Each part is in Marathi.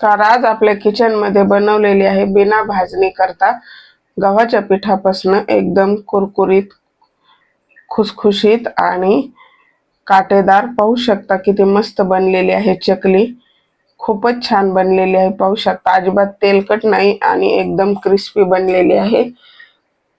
नमस्कार. आज आपल्या किचनमध्ये बनवलेली आहे बिना भाजणी करता गव्हाच्या पिठापासून एकदम कुरकुरीत खुसखुशीत आणि काटेदार. पाहू शकता किती मस्त बनलेली आहे चकली. खूपच छान बनलेली आहे. पाहू शकता अजिबात तेलकट नाही आणि एकदम क्रिस्पी बनलेली आहे.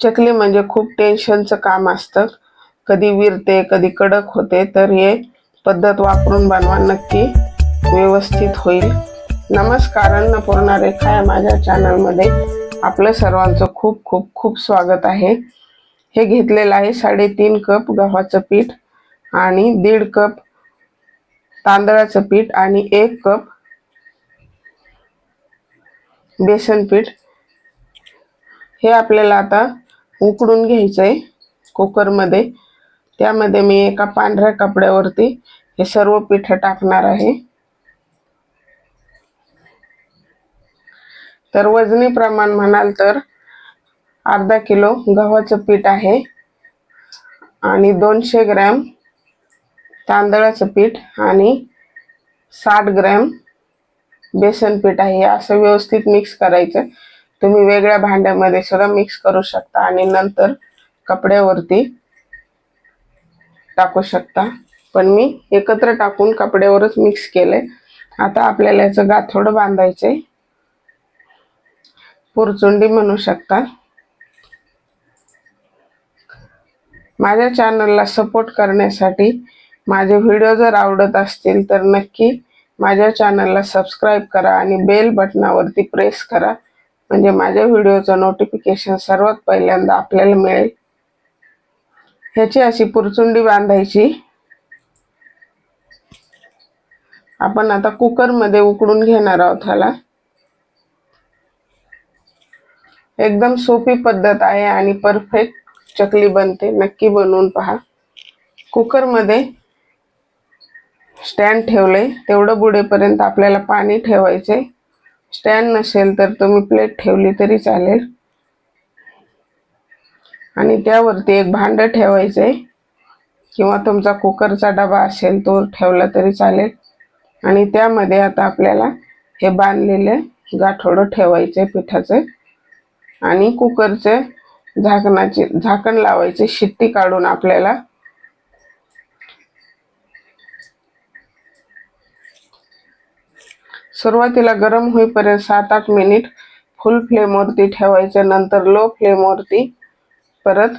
चकली म्हणजे खूप टेन्शनचं काम असतं. कधी विरते कधी कडक होते तर हे पद्धत वापरून बनवा. नक्की व्यवस्थित होईल. नमस्कार अन्नपूर्णा रेखा या माझ्या चॅनलमध्ये आपलं सर्वांचं खूप खूप खूप स्वागत आहे. हे घेतलेलं आहे साडेतीन कप गव्हाचं पीठ आणि दीड कप तांदळाचं पीठ आणि एक कप बेसन पीठ. हे आपल्याला आता उकडून घ्यायचं आहे कुकरमध्ये. त्यामध्ये मी एका पांढऱ्या कपड्यावरती हे सर्व पीठ टाकणार आहे. तर वजनी प्रमाण म्हणाल तर अर्धा किलो गव्हाचं पीठ आहे. आणि दोनशे ग्रॅम तांदळाचं पीठ आणि साठ ग्रॅम बेसन पीठ आहे. असं व्यवस्थित मिक्स करायचं. तुम्ही वेगळ्या भांड्यामध्ये सुद्धा मिक्स करू शकता आणि नंतर कपड्यावरती टाकू शकता. पण मी एकत्र टाकून कपड्यावरच मिक्स केलंय. आता आपल्याला याचं गाथोडं आहे पुरचुंडी म्हणू शकता. माझ्या चॅनलला सपोर्ट करण्यासाठी माझे व्हिडिओ जर आवडत असतील तर नक्की माझ्या चॅनलला सबस्क्राईब करा आणि बेल बटनावरती प्रेस करा. म्हणजे माझ्या व्हिडिओचं नोटिफिकेशन सर्वात पहिल्यांदा आपल्याला मिळेल. ह्याची अशी पुरचुंडी बांधायची. आपण आता कुकरमध्ये उकडून घेणार आहोत ह्याला. एकदम सोपी पद्धत आहे आणि परफेक्ट चकली बनते. नक्की बनवून पहा. कुकरमध्ये स्टँड ठेवले. तेवढं बुडेपर्यंत आपल्याला पाणी ठेवायचे. स्टँड नसेल तर तुम्ही प्लेट ठेवली तरी चालेल. आणि त्यावरती एक भांड ठेवायचे. किंवा तुमचा कुकरचा डबा असेल तो ठेवला तरी चालेल. आणि त्यामध्ये आता आपल्याला हे बांधलेले गाठोडं ठेवायचे पिठाचे. आणि कुकरचे झाकणाचे झाकण लावायचे शिट्टी काढून आपल्याला. सुरुवातीला गरम होईपर्यंत सात आठ मिनिट फुल फ्लेमवरती ठेवायचं नंतर लो फ्लेमवरती परत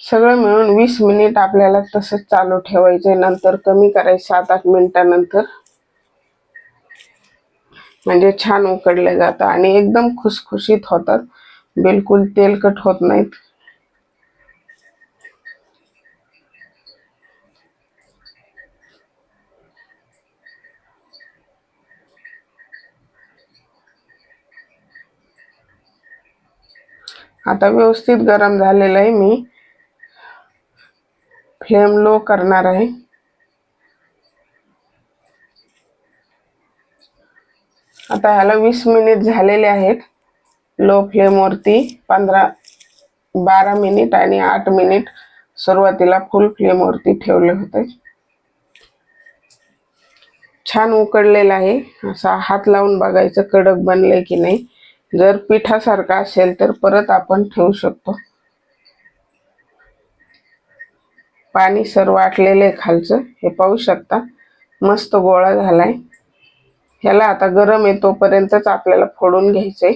सगळं मिळून वीस मिनिट आपल्याला तसंच चालू ठेवायचे नंतर कमी करायचं सात आठ मिनिटानंतर. म्हणजे छान उकडले जातं आणि एकदम खुसखुशीत होतात. बिलकुल तेलकट होत नाहीत. आता व्यवस्थित गरम झालेलं आहे मी. फ्लेम लो करणार आहे. आता ह्याला वीस मिनिट झालेले आहेत. लो फ्लेमवरती पंधरा बारा मिनिट आणि आठ मिनिट सुरुवातीला फुल फ्लेमवरती ठेवले होते. छान उकडलेलं आहे. असा हात लावून बघायचं कडक बनले की नाही. जर पिठासारखा असेल तर परत आपण ठेवू शकतो. पाणी सर्व आहे खालचं. हे पाहू शकता. मस्त गोळा झालाय. ह्याला आता गरम आहे तोपर्यंतच आपल्याला फोडून घ्यायचंय.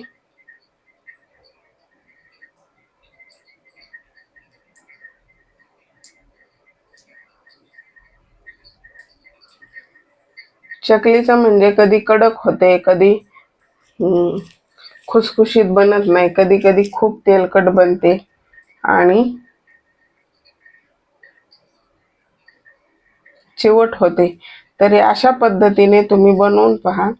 चकलीचं म्हणजे कधी कडक होते कधी खुसखुशीत बनत नाही कधी कधी खूप तेलकट बनते. आणि चिवट होते. तरी अशा पद्धतीने तुम्ही बनवून पहा.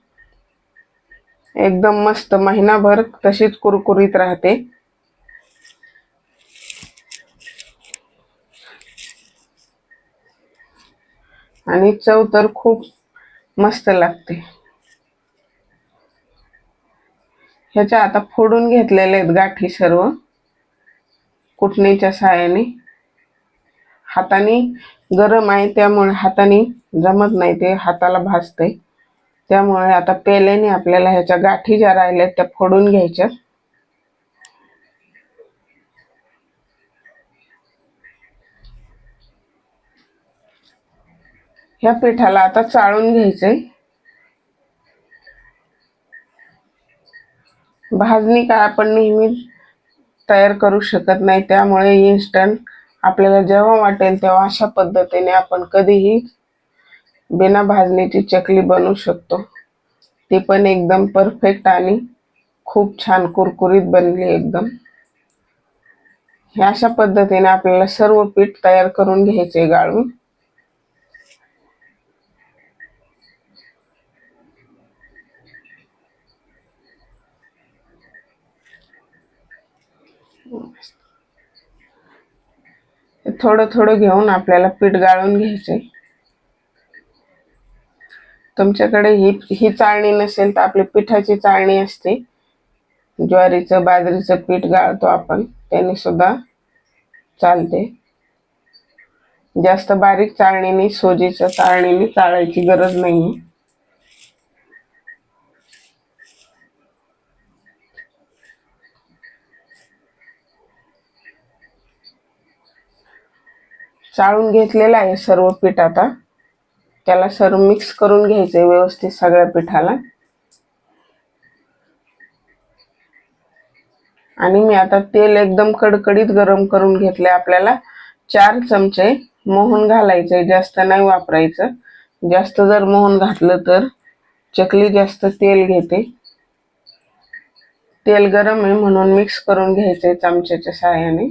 एकदम मस्त महिनाभर तशीच कुरकुरीत राहते. आणि चव तर खूप मस्त लागते. ह्याच्या आता फोडून घेतलेले आहेत गाठी सर्व. कुटणीच्या सहाय्याने. हाताने गरम आहे त्यामुळे हाताने जमत नाही ते हाताला भाजते त्यामुळे आता पेलेने आपल्याला ह्याच्या गाठी ज्या राहिल्यात त्या फोडून घ्यायच्या. ह्या पिठाला आता चाळून घ्यायचंय. भाजणी काय आपण नेहमी तयार करू शकत नाही त्यामुळे इन्स्टंट आपल्याला जेव्हा वाटेल तेव्हा अशा पद्धतीने आपण कधीही बिना भाजणीची चकली बनवू शकतो. ती पण एकदम परफेक्ट आणि खूप छान कुरकुरीत बनली एकदम. ह्या अशा पद्धतीने आपल्याला सर्व पीठ तयार करून घ्यायचे गाळून. थोडं थोडं घेऊन आपल्याला पीठ गाळून घ्यायचे. तुमच्याकडे ही ही चाळणी नसेल तर आपली पिठाची चाळणी असते. ज्वारीचं बाजरीचं पीठ गाळतो आपण त्याने सुद्धा चालते. जास्त बारीक चाळणीने सोजीच्या चाळणीने चाळायची गरज नाही चाळून घेतलेलं आहे सर्व पीठ आता. त्याला सर्व मिक्स करून घ्यायचंय व्यवस्थित सगळ्या पिठाला. आणि मी आता तेल एकदम कडकडीत गरम करून घेतले आपल्याला. चार चमचे मोहन घालायचे जास्त नाही वापरायचं. जास्त जर मोहन घातलं तर चकली जास्त तेल घेते. तेल गरम आहे म्हणून मिक्स करून घ्यायचे चमच्याच्या सहाय्याने.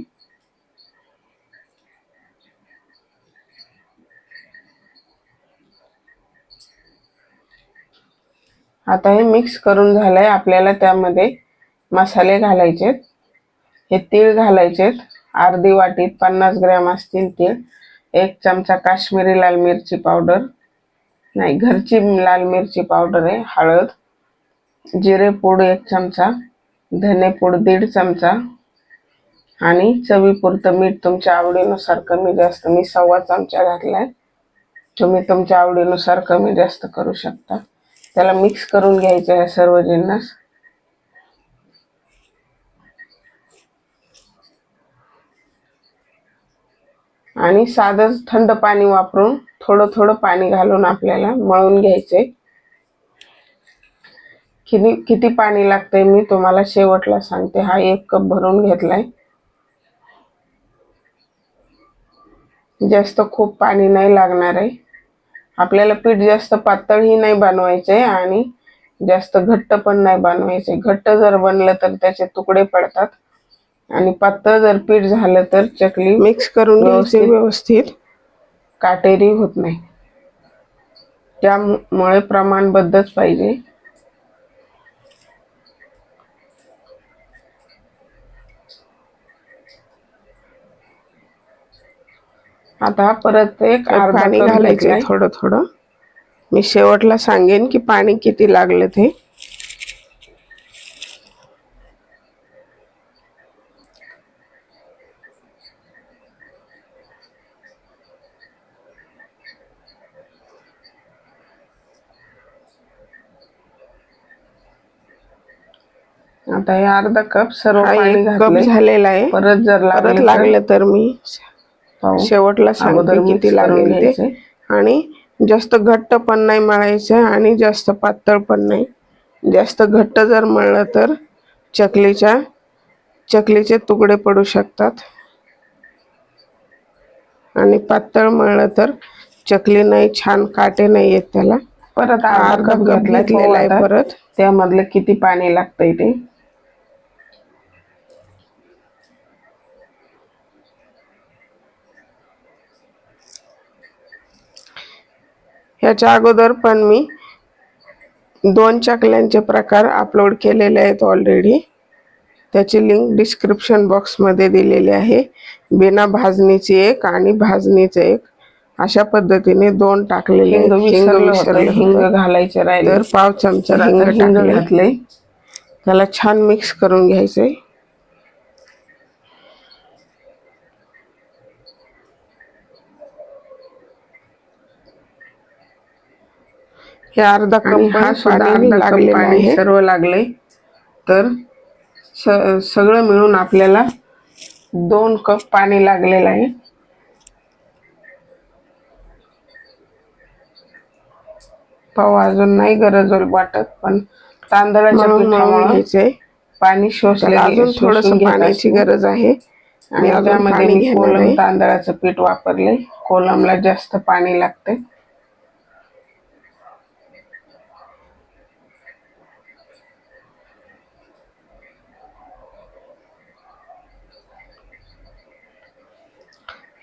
आता हे मिक्स करून झालंय आपल्याला त्यामध्ये मसाले घालायचेत. हे तीळ घालायचेत. अर्धी वाटीत पन्नास ग्रॅम असतील तीळ. एक चमचा काश्मीरी लाल मिरची पावडर. नाही घरची लाल मिरची पावडर आहे हळद. जिरे पूड एक चमचा. धने पूड दीड चमचा. आणि चवीपुरतं मीठ तुमच्या आवडीनुसार कमी जास्त. मी सव्वा चमचा घातला आहे तुम्ही तुमच्या आवडीनुसार कमी जास्त करू शकता. त्याला मिक्स करून घ्यायचं आहे सर्व जिन्नस आणि साधं थंड पाणी वापरून थोडं थोडं पाणी घालून आपल्याला मळून घ्यायचे किती किती पाणी लागतंय मी तुम्हाला शेवटला सांगते. हा एक कप भरून घेतलाय. जास्त खूप पाणी नाही लागणार आहे. आपल्याला पीठ जास्त पातळही नाही बनवायचे आणि जास्त घट्ट पण नाही बनवायचे. घट्ट जर बनलं तर त्याचे तुकडे पडतात. आणि पातळ जर पीठ झालं तर चकली मिक्स करून घ्यायची व्यवस्थित काटेरी होत नाही. त्यामुळे प्रमाणबद्धच पाहिजे. आता परत एक पाणी घालायचं थोडं थोडं. मी शेवटला सांगेन की पाणी किती लागलं ते. आता हे अर्धा कप सर्व कप झालेला आहे. परत जर लागलं तर मी शेवटला सांगते किती लागेल ते आणि जास्त घट्ट पण नाही मळायचं आणि जास्त पातळ पण नाही. जास्त घट्ट जर मळलं तर चकलीच्या चकलीचे तुकडे पडू शकतात. आणि पातळ मळलं तर चकली नाही छान काटे नाही येत त्याला. परत अर्धा कप घातलेला आहे परत. त्यामधलं किती पाणी लागतंय ते? ह्याच्या अगोदर पण मी दोन चकल्यांचे प्रकार अपलोड केलेले आहेत ऑलरेडी त्याची लिंक डिस्क्रिप्शन बॉक्समध्ये दिलेली आहे. बिना भाजणीची एक आणि भाजणीचं एक. अशा पद्धतीने दोन टाकलेले हिंग हिंग घालायचे राहिले. तर पाव चमचा हिंग घातले त्याला छान मिक्स करून घ्यायचे हे अर्धा कप हा सुद्धा अर्धा कप पाणी सर्व लागले. तर स- सगळं मिळून आपल्याला दोन कप पाणी लागलेलं आहे. पाव अजून नाही गरज वाटत पण तांदळाच्या पाणी शोषले अजून थोडस पाण्याची. गरज आहे. आणि त्यामध्ये मी कोलम. तांदळाचं पीठ वापरले कोलमला जास्त पाणी लागते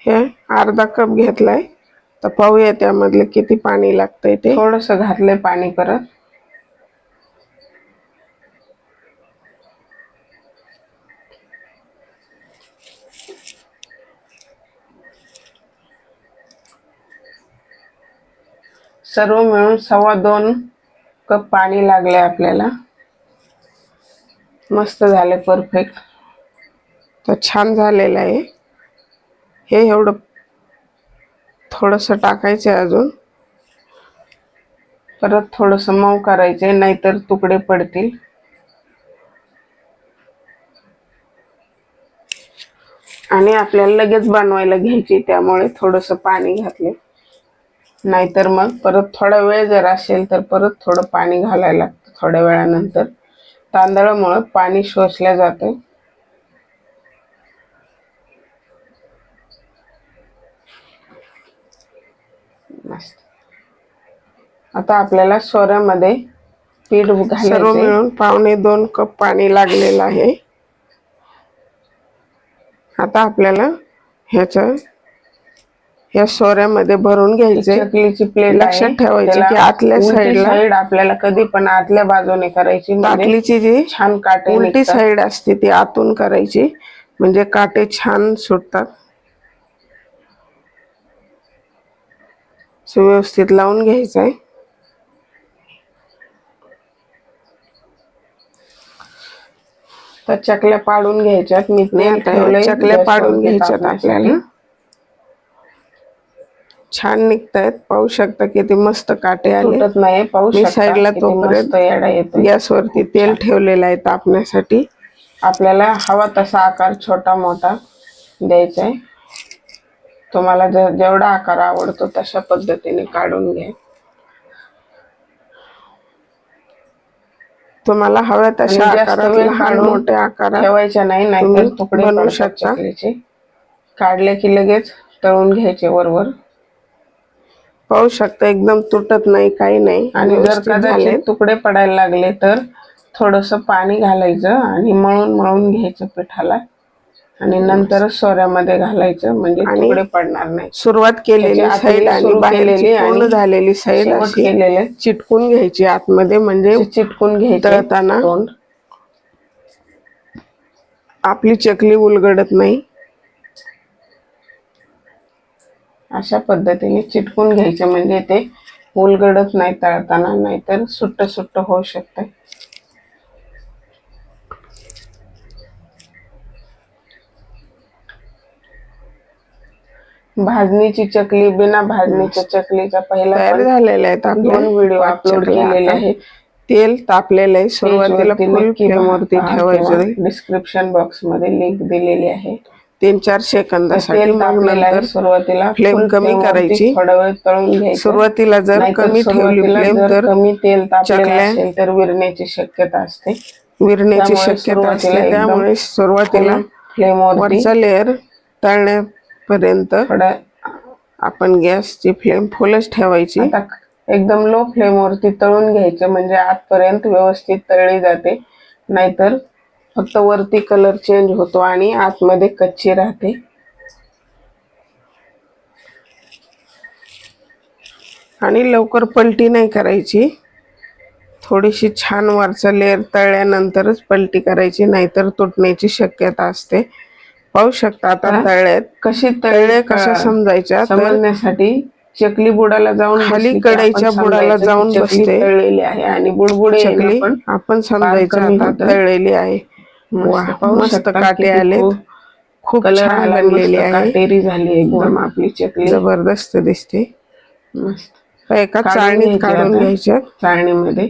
हे अर्धा कप घेतलाय. तर पाहूया त्यामधले किती पाणी लागतंय ते. थोडस घातलंय पाणी परत. सर्व मिळून सव्वा दोन कप पाणी लागले आपल्याला. मस्त झाले परफेक्ट तर छान झालेलं आहे. हे एवढं थोडंसं टाकायचं आहे अजून. परत थोडंसं मऊ करायचे नाहीतर तुकडे पडतील. आणि आपल्याला लगेच बनवायला घ्यायची त्यामुळे थोडंसं पाणी घातले. नाहीतर मग परत थोडा वेळ जर असेल तर परत थोडं पाणी घालायला लागतं थोड्या वेळानंतर. तांदळामुळं पाणी शोषल्या जातं मस्त आता आपल्याला सोऱ्यामध्ये पीठ सर्व मिळून पावणे दोन कप पाणी लागलेलं आहे. आता आपल्याला ह्याच या सोऱ्यामध्ये भरून घ्यायचे चकलीची प्लेट लक्षात ठेवायचं की आतल्या साईडला- साईड आपल्याला कधी पण आतल्या बाजूने करायची म्हणजे ताटलीची जी छान काटे उलटी. साईड असते ती आतून करायची. म्हणजे काटे छान सुटतात. सुव्यवस्थित लावून घ्यायचं आहे तर चकल्या पाडून घ्यायच्यात. मी ठेवलंय चकल्या पाडून घ्यायच्यात. आपल्याला. छान निघतायत. पाहू शकता किती मस्त काटे आले. नाही पाहू मी साईडला तोपर्यंत गॅसवरती तेल ठेवलेलं आहे तापण्यासाठी. आपल्याला हवा तसा आकार छोटा मोठा द्यायचा आहे तुम्हाला जेवढा आकार आवडतो तशा पद्धतीने काढून घ्या. तुम्हाला हव्या तशा आकारात लहान काढून मोठ्या आकारात ठेवायच्या नाही नाहीतर तुम्ही तुकडे बनवू शकता. काढले की लगेच तळून घ्यायचे वरवर. पाहू शकता एकदम तुटत नाही काही नाही. आणि जर झाले कदाचित तुकडे पडायला लागले तर थोडस पाणी घालायचं आणि मळून मळून घ्यायचं पिठाला. आणि नंतरच सोऱ्यामध्ये घालायचं म्हणजे तुकडे पडणार नाही. सुरुवात केलेली साईड आतली आणि बाहेरची पूर्ण आणि झालेली साईड अशी केलेले चिटकून घ्यायची आतमध्ये म्हणजे चिटकून घ्यायचे तोंड. आपली चकली उलगडत नाही. अशा पद्धतीने चिटकून घ्यायचे म्हणजे ते उलगडत नाही तळताना नाहीतर सुट्ट सुट्ट होऊ शकते. भाजणीची चकली बिना भाजणीच्या चकलीचा पहिला तयार आहेत आपल्या दोन व्हिडिओ अपलोड केलेले. आहेत. तेल तापलेलं आहे. सुरुवातीला फुल फ्लेमवरती ठेवायचं डिस्क्रिप्शन बॉक्समध्ये लिंक दिलेली आहे. तीन चार सेकंदासाठी आहे. नंतर सुरुवातीला full कमी करायची. थोडा वेळ तळून घ्यायचं. सुरुवातीला जर कमी ठेवली फ्लेम तर कमी तेल तापलेलं असेल तर विरण्याची शक्यता असते. विरण्याची शक्यता असते. त्यामुळे सुरुवातीला फ्लेम वरचा तळण्यापर्यंत थोडा आपण गॅसची फ्लेम फुलच ठेवायची. एकदम लो फ्लेम वरती तळून घ्यायचं म्हणजे आतपर्यंत व्यवस्थित तळली जाते. नाहीतर फक्त वरती कलर चेंज होतो आणि आतमध्ये कच्ची राहते. आणि लवकर पलटी नाही करायची. थोडीशी छान वरचा लेअर तळल्यानंतरच पलटी करायची नाहीतर तुटण्याची शक्यता असते. पाहू शकता आता. तळ्यात कशी तळल्या कशा समजायच्या समजण्यासाठी चकली बुडाला जाऊन खाली बसली की आपण कढईच्या बुडाला जाऊन बसते. तळलेली आहे आणि बुडबुडे चकली आपण समजायचं. तळलेली आहे मस्त काटे आलेत खूप छान आला बनलेली आहे काटेरी झाली एकदम आपली चकली जबरदस्त दिसते मस्त एका चाळणीत काढून. घ्यायच्या चाळणीमध्ये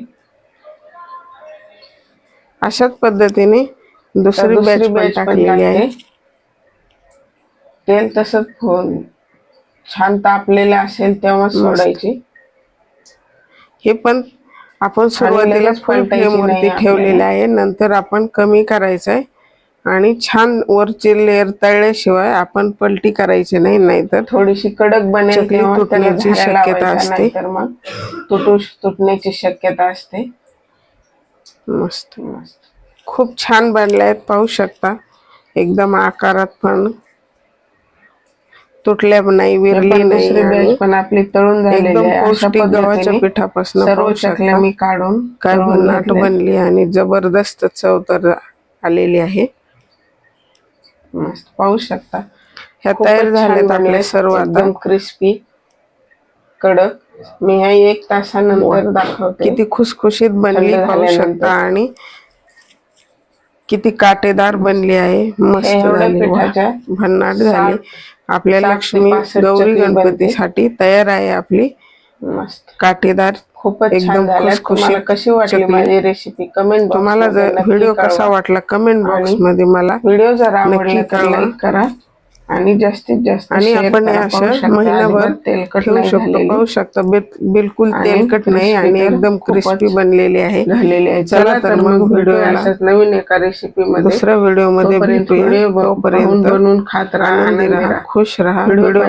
अशाच पद्धतीने दुसरी बॅच पण टाकलेली आहे. तेल तसंच हो- छान तापलेलं असेल तेव्हा सोडायची. हे पण आपण सुरुवातीला लगेच फुल पलटायची फ्लेम वरती नाही ठेवलेलं. आहे. नंतर आपण कमी करायचं आहे आणि छान वरची लेअर तळल्याशिवाय आपण पलटी करायची नाही नाहीतर थोडीशी कडक बनेल तुटण्याची शक्यता असते. नाहीतर मग तुटू तुटण्याची शक्यता असते. मस्त. खूप छान बनले आहेत पाहू शकता. एकदम आकारात पण तुटल्या पण नाही विरली नाही बॅच पण आपली तळून झालेली एकदम आहे. अशा पौष्टिक गव्हाच्या पद्धतीने पिठापासून सर्व चकल्या मी काढून काय तळून भन्नाट घेतल्या. बनली आणि जबरदस्त चव तर आलेली आहे. मस्त. पाहू शकता. ह्या खूपच तयार छान झाल्यात बनले. आपले सर्व आता. एकदम क्रिस्पी कडक. मी ह्या एक तासानंतर दाखवते. किती खुसखुशीत बनली थंड पाहू झाल्यानंतर. शकता आणि किती काटेदार बनली आहे. मस्त एवढ्या झाली. वा. पिठाच्या भन्नाट झाली. आपल्या सात ते लक्ष्मी गौरी. गणपतीसाठी तयार आहे आपली. मस्त. काटेदार खूपच एकदम तुम्हाला कशी वाटली. माझी रेसिपी कमेंट तुम्हाला जर व्हिडिओ कसा वाटला कमेंट बॉक्समध्ये मला व्हिडिओ जर आवडला करा. आणि जास्तीत जास्त आणि आपण शकता, महिनाभर तेलकट ठेवू शकतो. पाहू शकता बिल- बिलकुल आणि तेलकट नाही आणि एकदम क्रिस्पी बनलेली आहे. झालेली आहे. चला तर मग अशाच नवीन एका रेसिपी मध्ये. दुसऱ्या व्हिडिओमध्ये भेटूया. व्हिडिओ बनवून खात राहा आनंदी राहा खुश राहा. Video video